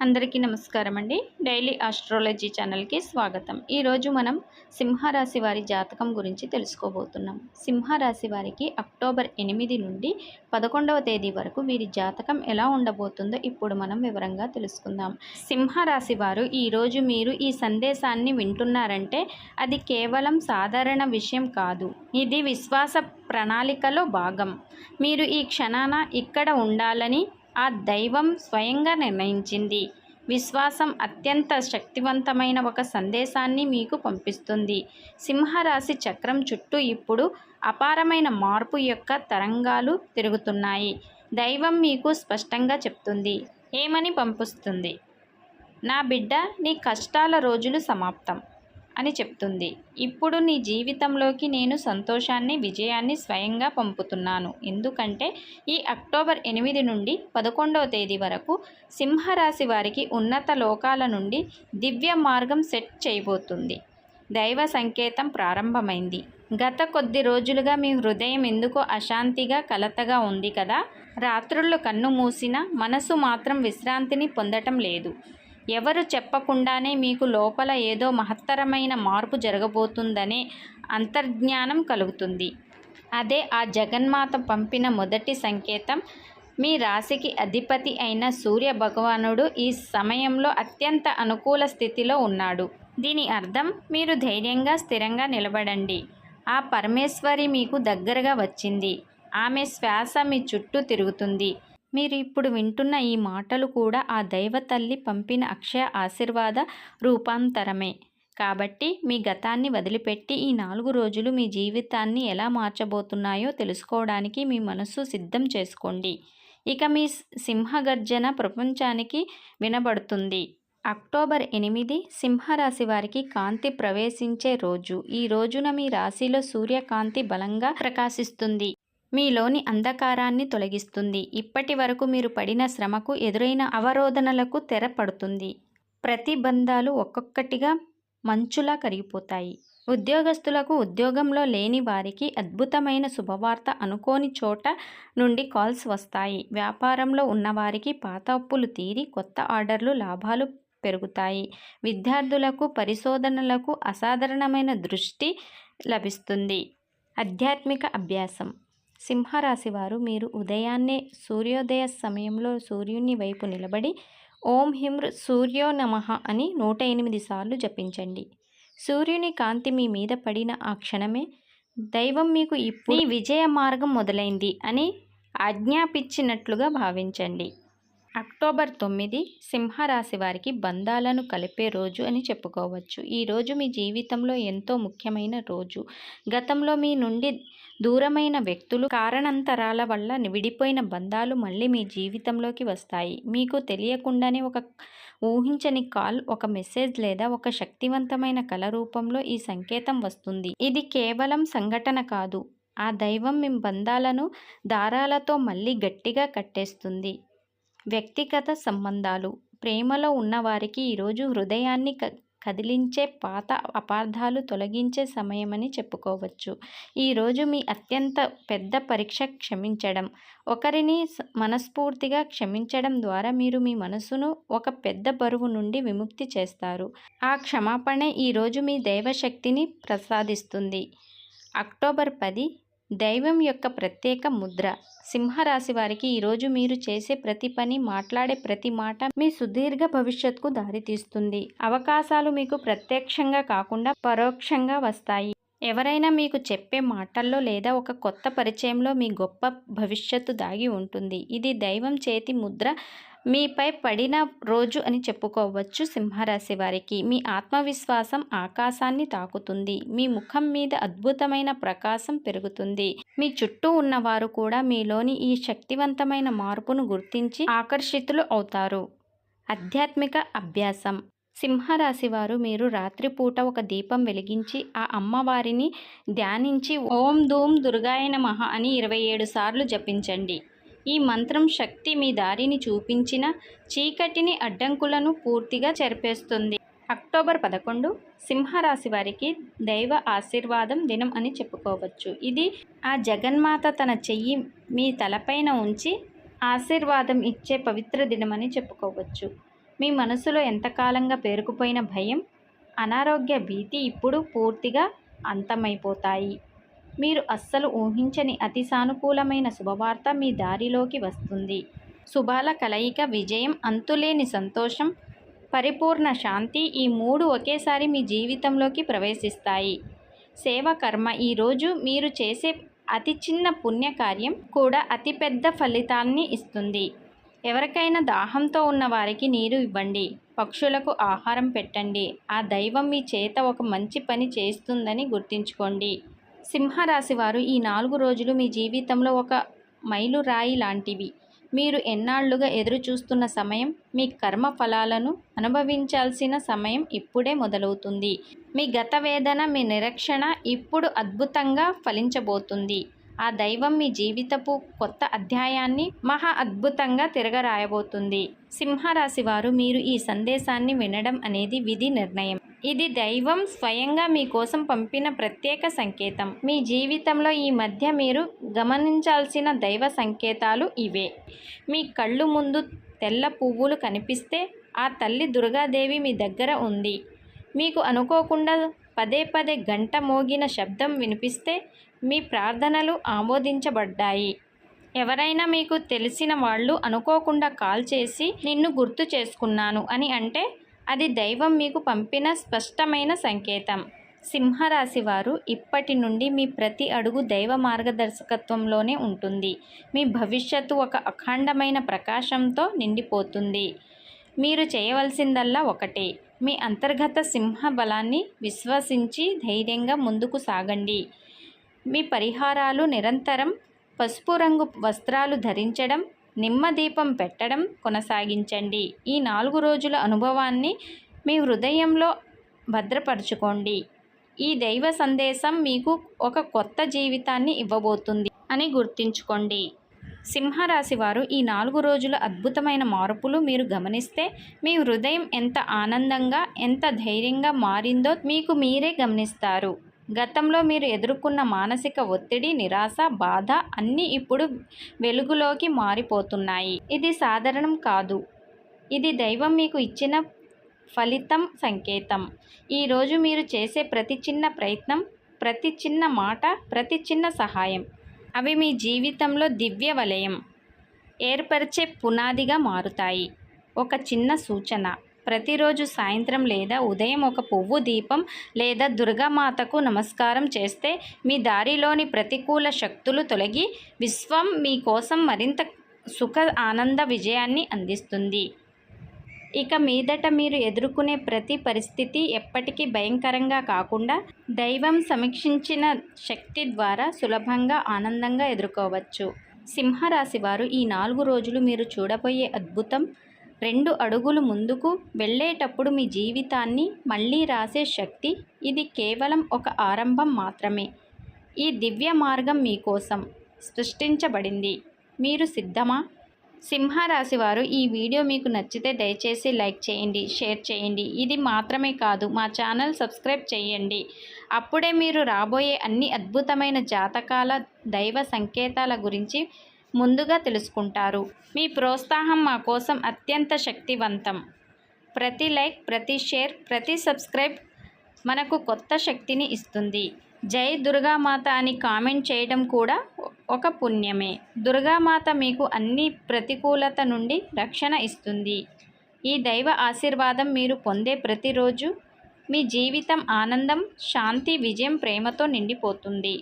అందరికీ నమస్కారం అండి. డైలీ ఆస్ట్రాలజీ ఛానల్కి స్వాగతం. ఈరోజు మనం సింహరాశి వారి జాతకం గురించి తెలుసుకోబోతున్నాం. సింహరాశి వారికి అక్టోబర్ ఎనిమిది నుండి పదకొండవ తేదీ వరకు వీరి జాతకం ఎలా ఉండబోతుందో ఇప్పుడు మనం వివరంగా తెలుసుకుందాం. సింహరాశి వారు ఈరోజు మీరు ఈ సందేశాన్ని వింటున్నారంటే అది కేవలం సాధారణ విషయం కాదు. ఇది విశ్వాస ప్రణాళికలో భాగం. మీరు ఈ క్షణాన ఇక్కడ ఉండాలని ఆ దైవం స్వయంగా నిర్ణయించింది. విశ్వాసం అత్యంత శక్తివంతమైన ఒక సందేశాన్ని మీకు పంపిస్తుంది. సింహరాశి చక్రం చుట్టూ ఇప్పుడు అపారమైన మార్పు యొక్క తరంగాలు తిరుగుతున్నాయి. దైవం మీకు స్పష్టంగా చెప్తుంది. ఏమని పంపిస్తుంది? నా బిడ్డ నీ కష్టాల రోజులు సమాప్తం. అని చెప్తుంది. ఇప్పుడు నీ జీవితంలోకి నేను సంతోషాన్ని విజయాన్ని స్వయంగా పంపుతున్నాను. ఎందుకంటే ఈ అక్టోబర్ ఎనిమిది నుండి పదకొండవ తేదీ వరకు సింహరాశి వారికి ఉన్నత లోకాల నుండి దివ్య మార్గం సెట్ చేయబోతుంది. దైవ సంకేతం ప్రారంభమైంది. గత కొద్ది రోజులుగా మీ హృదయం ఎందుకో అశాంతిగా కలతగా ఉంది కదా? రాత్రుళ్ళు కన్ను మూసిన మనసు మాత్రం విశ్రాంతిని పొందటం లేదు. ఎవరు చెప్పకుండానే మీకు లోపల ఏదో మహత్తరమైన మార్పు జరగబోతుందనే అంతర్జ్ఞానం కలుగుతుంది. అదే ఆ జగన్మాత పంపిన మొదటి సంకేతం. మీ రాశికి అధిపతి అయిన సూర్య భగవానుడు ఈ సమయంలో అత్యంత అనుకూల స్థితిలో ఉన్నాడు. దీని అర్థం మీరు ధైర్యంగా స్థిరంగా నిలబడండి. ఆ పరమేశ్వరి మీకు దగ్గరగా వచ్చింది. ఆమె శ్వాస మీ చుట్టూ తిరుగుతుంది. మీరు ఇప్పుడు వింటున్న ఈ మాటలు కూడా ఆ దైవ తల్లి పంపిన అక్షయ ఆశీర్వాద రూపాంతరమే. కాబట్టి మీ గతాన్ని వదిలిపెట్టి ఈ నాలుగు రోజులు మీ జీవితాన్ని ఎలా మార్చబోతున్నాయో తెలుసుకోవడానికి మీ మనస్సు సిద్ధం చేసుకోండి. ఇక మీ సింహగర్జన ప్రపంచానికి వినబడుతుంది. అక్టోబర్ ఎనిమిది సింహరాశి వారికి కాంతి ప్రవేశించే రోజు. ఈ రోజున మీ రాశిలో సూర్యకాంతి బలంగా ప్రకాశిస్తుంది. మీలోని అంధకారాన్ని తొలగిస్తుంది. ఇప్పటి వరకు మీరు పడిన శ్రమకు ఎదురైన అవరోధనలకు తెర పడుతుంది. ప్రతిబంధాలు ఒక్కొక్కటిగా మంచులా కరిగిపోతాయి. ఉద్యోగస్తులకు ఉద్యోగంలో లేని వారికి అద్భుతమైన శుభవార్త అనుకోని చోట నుండి కాల్స్ వస్తాయి. వ్యాపారంలో ఉన్నవారికి పాత అప్పులు తీరి కొత్త ఆర్డర్లు లాభాలు పెరుగుతాయి. విద్యార్థులకు పరిశోధనలకు అసాధారణమైన దృష్టి లభిస్తుంది. ఆధ్యాత్మిక అభ్యాసం. సింహరాశి వారు మీరు ఉదయాన్నే సూర్యోదయ సమయంలో సూర్యుని వైపు నిలబడి ఓం హిమ్ర సూర్యో నమ అని నూట ఎనిమిది సార్లు జపించండి. సూర్యుని కాంతి మీ మీద పడిన ఆ క్షణమే దైవం మీకు ఇప్పుడు విజయ మార్గం మొదలైంది అని ఆజ్ఞాపించినట్లుగా భావించండి. అక్టోబర్ తొమ్మిది సింహరాశి వారికి బంధాలను కలిపే రోజు అని చెప్పుకోవచ్చు. ఈరోజు మీ జీవితంలో ఎంతో ముఖ్యమైన రోజు. గతంలో మీ నుండి దూరమైన వ్యక్తులు కారణాంతరాల వల్ల విడిపోయిన బంధాలు మళ్ళీ మీ జీవితంలోకి వస్తాయి. మీకు తెలియకుండానే ఒక ఊహించని కాల్ ఒక మెసేజ్ లేదా ఒక శక్తివంతమైన కళ రూపంలో ఈ సంకేతం వస్తుంది. ఇది కేవలం సంఘటన కాదు. ఆ దైవం మీ బంధాలను దారాలతో మళ్ళీ గట్టిగా కట్టేస్తుంది. వ్యక్తిగత సంబంధాలు. ప్రేమలో ఉన్నవారికి ఈరోజు హృదయాన్ని క కదిలించే పాత అపార్థాలు తొలగించే సమయమని చెప్పుకోవచ్చు. ఈరోజు మీ అత్యంత పెద్ద పరీక్ష క్షమించడం. ఒకరిని మనస్ఫూర్తిగా క్షమించడం ద్వారా మీరు మీ మనసును ఒక పెద్ద బరువు నుండి విముక్తి చేస్తారు. ఆ క్షమాపణే ఈరోజు మీ దైవశక్తిని ప్రసాదిస్తుంది. అక్టోబర్ పది దైవం యొక్క ప్రత్యేక ముద్ర. సింహరాశి వారికి ఈరోజు మీరు చేసే ప్రతి పని మాట్లాడే ప్రతి మాట మీ సుదీర్ఘ భవిష్యత్తుకు దారితీస్తుంది. అవకాశాలు మీకు ప్రత్యక్షంగా కాకుండా పరోక్షంగా వస్తాయి. ఎవరైనా మీకు చెప్పే మాటల్లో లేదా ఒక కొత్త పరిచయంలో మీ గొప్ప భవిష్యత్తు దాగి ఉంటుంది. ఇది దైవం చేతి ముద్ర మీపై పడిన రోజు అని చెప్పుకోవచ్చు సింహరాశి వారికి. మీ ఆత్మవిశ్వాసం ఆకాశాన్ని తాకుతుంది. మీ ముఖం మీద అద్భుతమైన ప్రకాశం పెరుగుతుంది. మీ చుట్టూ ఉన్నవారు కూడా మీలోని ఈ శక్తివంతమైన మార్పును గుర్తించి ఆకర్షితులు అవుతారు. ఆధ్యాత్మిక అభ్యాసం. సింహరాశి వారు మీరు రాత్రిపూట ఒక దీపం వెలిగించి ఆ అమ్మవారిని ధ్యానించి ఓం ధూమ్ దుర్గాయ నమః అని ఇరవై ఏడు సార్లు జపించండి. ఈ మంత్రం శక్తి మీ దారిని చూపించిన చీకటిని అడ్డంకులను పూర్తిగా చెరిపేస్తుంది. అక్టోబర్ పదకొండు సింహరాశి వారికి దైవ ఆశీర్వాదం దినం అని చెప్పుకోవచ్చు. ఇది ఆ జగన్మాత తన చెయ్యి మీ తలపైన ఉంచి ఆశీర్వాదం ఇచ్చే పవిత్ర దినమని చెప్పుకోవచ్చు. మీ మనసులో ఎంతకాలంగా పేరుకుపోయిన భయం అనారోగ్య భీతి ఇప్పుడు పూర్తిగా అంతమైపోతాయి. మీరు అస్సలు ఊహించని అతి సానుకూలమైన శుభవార్త మీ దారిలోకి వస్తుంది. శుభాల కలయిక విజయం అంతులేని సంతోషం పరిపూర్ణ శాంతి ఈ మూడు ఒకేసారి మీ జీవితంలోకి ప్రవేశిస్తాయి. సేవ కర్మ ఈరోజు మీరు చేసే అతి చిన్న పుణ్యకార్యం కూడా అతిపెద్ద ఫలితాన్ని ఇస్తుంది. ఎవరికైనా దాహంతో ఉన్న వారికి నీరు ఇవ్వండి. పక్షులకు ఆహారం పెట్టండి. ఆ దైవం మీ చేత ఒక మంచి పని చేస్తుందని గుర్తుంచుకోండి. సింహరాశి వారు ఈ నాలుగు రోజులు మీ జీవితంలో ఒక మైలురాయి లాంటివి. మీరు ఎన్నాళ్ళుగా ఎదురు చూస్తున్న సమయం మీ కర్మ ఫలాలను అనుభవించాల్సిన సమయం ఇప్పుడే మొదలవుతుంది. మీ గత వేదన మీ నిరక్షణ ఇప్పుడు అద్భుతంగా ఫలించబోతుంది. ఆ దైవం మీ జీవితపు కొత్త అధ్యాయాన్ని మహా అద్భుతంగా తిరగరాయబోతుంది. సింహరాశి వారు మీరు ఈ సందేశాన్ని వినడం అనేది విధి నిర్ణయం. ఇది దైవం స్వయంగా మీకోసం పంపిన ప్రత్యేక సంకేతం. మీ జీవితంలో ఈ మధ్య మీరు గమనించాల్సిన దైవ సంకేతాలు ఇవే. మీ కళ్ళు ముందు తెల్ల పువ్వులు కనిపిస్తే ఆ తల్లి దుర్గాదేవి మీ దగ్గర ఉంది. మీకు అనుకోకుండా పదే పదే గంట మోగిన శబ్దం వినిపిస్తే మీ ప్రార్థనలు ఆమోదించబడ్డాయి. ఎవరైనా మీకు తెలిసిన వాళ్ళు అనుకోకుండా కాల్ చేసి నిన్ను గుర్తు చేసుకున్నాను అని అంటే అది దైవం మీకు పంపిన స్పష్టమైన సంకేతం. సింహరాశి వారు ఇప్పటి నుండి మీ ప్రతి అడుగు దైవ మార్గదర్శకత్వంలోనే ఉంటుంది. మీ భవిష్యత్తు ఒక అఖండమైన ప్రకాశంతో నిండిపోతుంది. మీరు చేయవలసిందల్లా ఒకటే. మీ అంతర్గత సింహ బలాన్ని విశ్వసించి ధైర్యంగా ముందుకు సాగండి. మీ పరిహారాలు నిరంతరం పసుపు రంగు వస్త్రాలు ధరించడం నిమ్మదీపం పెట్టడం కొనసాగించండి. ఈ నాలుగు రోజుల అనుభవాన్ని మీ హృదయంలో భద్రపరచుకోండి. ఈ దైవ సందేశం మీకు ఒక కొత్త జీవితాన్ని ఇవ్వబోతుంది అని గుర్తుంచుకోండి. సింహరాశి వారు ఈ నాలుగు రోజుల అద్భుతమైన మార్పులు మీరు గమనిస్తే మీ హృదయం ఎంత ఆనందంగా ఎంత ధైర్యంగా మారిందో మీకు మీరే గమనిస్తారు. గతంలో మీరు ఎదుర్కొన్న మానసిక ఒత్తిడి నిరాశ బాధ అన్నీ ఇప్పుడు వెలుగులోకి మారిపోతున్నాయి. ఇది సాధారణం కాదు. ఇది దైవం మీకు ఇచ్చిన ఫలితం సంకేతం. ఈరోజు మీరు చేసే ప్రతి చిన్న ప్రయత్నం ప్రతి చిన్న మాట ప్రతి చిన్న సహాయం. అవి మీ జీవితంలో దివ్య వలయం. ఏర్పరిచే పునాదిగా మారుతాయి. ఒక చిన్న సూచన. ప్రతిరోజు సాయంత్రం లేదా ఉదయం ఒక పువ్వు దీపం లేదా దుర్గామాతకు నమస్కారం చేస్తే మీ దారిలోని ప్రతికూల శక్తులు తొలగి విశ్వం మీకోసం మరింత సుఖ ఆనంద విజయాన్ని అందిస్తుంది. ఇక మీదట మీరు ఎదుర్కొనే ప్రతి పరిస్థితి ఎప్పటికీ భయంకరంగా కాకుండా దైవం సమీక్షించిన శక్తి ద్వారా సులభంగా ఆనందంగా ఎదుర్కోవచ్చు. సింహరాశి వారు ఈ నాలుగు రోజులు మీరు చూడబోయే అద్భుతం రెండు అడుగులు ముందుకు వెళ్ళేటప్పుడు మీ జీవితాన్ని మళ్ళీ రాసే శక్తి ఇది కేవలం ఒక ఆరంభం మాత్రమే. ఈ దివ్య మార్గం మీకోసం సృష్టించబడింది. మీరు సిద్ధమా? సింహరాశి వారు ఈ వీడియో మీకు నచ్చితే దయచేసి లైక్ చేయండి షేర్ చేయండి. ఇది మాత్రమే కాదు మా ఛానల్ సబ్స్క్రైబ్ చేయండి. అప్పుడే మీరు రాబోయే అన్ని అద్భుతమైన జాతకాల దైవ సంకేతాల గురించి ముందుగా తెలుసుకుంటారు. మీ ప్రోత్సాహం మా కోసం అత్యంత శక్తివంతం. ప్రతి లైక్ ప్రతి షేర్ ప్రతి సబ్స్క్రైబ్ మనకు కొత్త శక్తిని ఇస్తుంది. జై దుర్గామాత అని కామెంట్ చేయడం కూడా ఒక పుణ్యమే. దుర్గామాత మీకు అన్ని ప్రతికూలత నుండి రక్షణ ఇస్తుంది. ఈ దైవ ఆశీర్వాదం మీరు పొందే ప్రతిరోజు మీ జీవితం ఆనందం శాంతి విజయం ప్రేమతో నిండిపోతుంది.